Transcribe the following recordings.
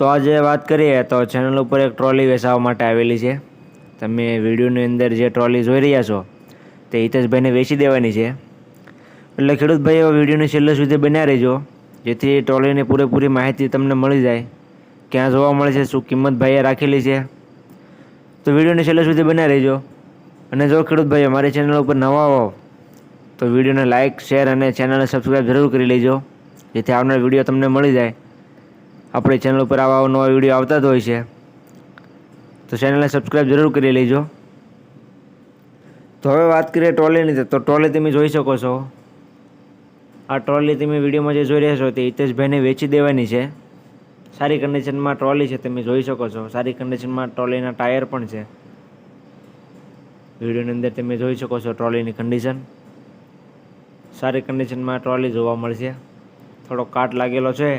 તો આજે વાત કરીએ તો ચેનલ ઉપર એક ટ્રોલી વેચાવા માટે આવેલી છે. તમે વિડીયોની અંદર જે ટ્રોલી જોઈ રહ્યા છો, તે હિતેશભાઈને વેચી દેવાની છે. એટલે ખેડૂતભાઈ વિડીયોની છેલ્લે સુધી બન્યા રહેજો, જેથી ટ્રોલીની પૂરેપૂરી માહિતી તમને મળી જાય. ક્યાં જોવા મળે છે, શું કિંમત ભાઈએ રાખેલી છે. તો વિડીયોની છેલ્લે સુધી બન્યા રહેજો. અને જો ખેડૂતભાઈ અમારી ચેનલ ઉપર નવા હો, તો વિડીયોને લાઇક શેર અને ચેનલને સબસ્ક્રાઈબ જરૂર કરી લેજો, જેથી આવનાર વીડિયો તમને મળી જાય. આપણી ચેનલ ઉપર આવા નવા વીડિયો આવતા જ હોય છે. તો ચેનલને સબસ્ક્રાઈબ જરૂર કરી લેજો. તો હવે વાત કરીએ ટ્રોલીની તો ટ્રોલી તમે જોઈ શકો છો. આ ટ્રોલી તમે વિડીયોમાં જે જોઈ રહ્યા છો તે હિતેશભાઈને વેચી દેવાની છે. સારી કન્ડિશનમાં ટ્રોલી છે તમે જોઈ શકો છો. સારી કન્ડિશનમાં ટ્રોલીના ટાયર પણ છે. વિડીયોની અંદર તમે જોઈ શકો છો ટ્રોલીની કન્ડિશન સારી કન્ડિશનમાં ટ્રોલી જોવા મળશે. થોડો કાટ લાગેલો છે.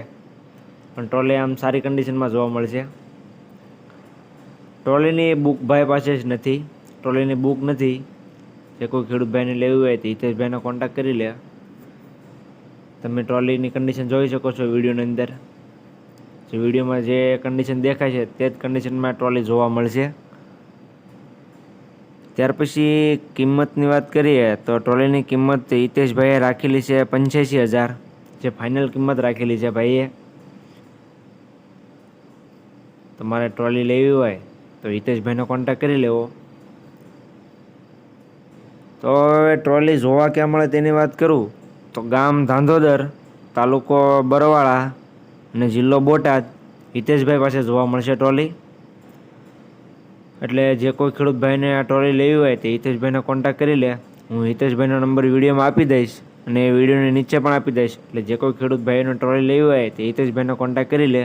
પણ ટ્રોલી આમ સારી કન્ડિશનમાં જોવા મળશે ટ્રોલીની બુક ભાઈ પાસે જ નથી. ટ્રોલીની બુક નથી. જે કોઈ ખેડૂત ભાઈને લેવી હોય તો હિતેશભાઈનો કોન્ટેક્ટ કરી લે. તમે ટ્રોલીની કન્ડિશન જોઈ શકો છો વિડીયોની અંદર. જે વિડીયોમાં જે કન્ડિશન દેખાય છે તે જ કન્ડિશનમાં ટ્રોલી જોવા મળશે. ત્યાર પછી કિંમતની વાત કરીએ તો ટ્રોલીની કિંમત હિતેશભાઈએ રાખેલી છે પંચ્યાસી હજાર. જે ફાઇનલ કિંમત રાખેલી છે ભાઈએ. તમારે ટ્રોલી લેવી હોય તો હિતેશભાઈનો કોન્ટેક્ટ કરી લેવો. તો હવે ટ્રોલી જોવા ક્યાં મળે તેની વાત કરું. તો ગામ ધાંધોદર, તાલુકો બરવાળા અને જિલ્લો બોટાદ હિતેશભાઈ પાસે જોવા મળશે ટ્રોલી. એટલે જે કોઈ ખેડૂત ભાઈને આ ટ્રોલી લેવી હોય તે હિતેશભાઈનો કોન્ટેક્ટ કરી લે. હું હિતેશભાઈનો નંબર વિડીયોમાં આપી દઈશ અને એ વિડીયોની નીચે પણ આપી દઈશ. એટલે જે કોઈ ખેડૂતભાઈનો ટ્રોલી લેવી હોય તે હિતેશભાઈનો કોન્ટેક્ટ કરી લે.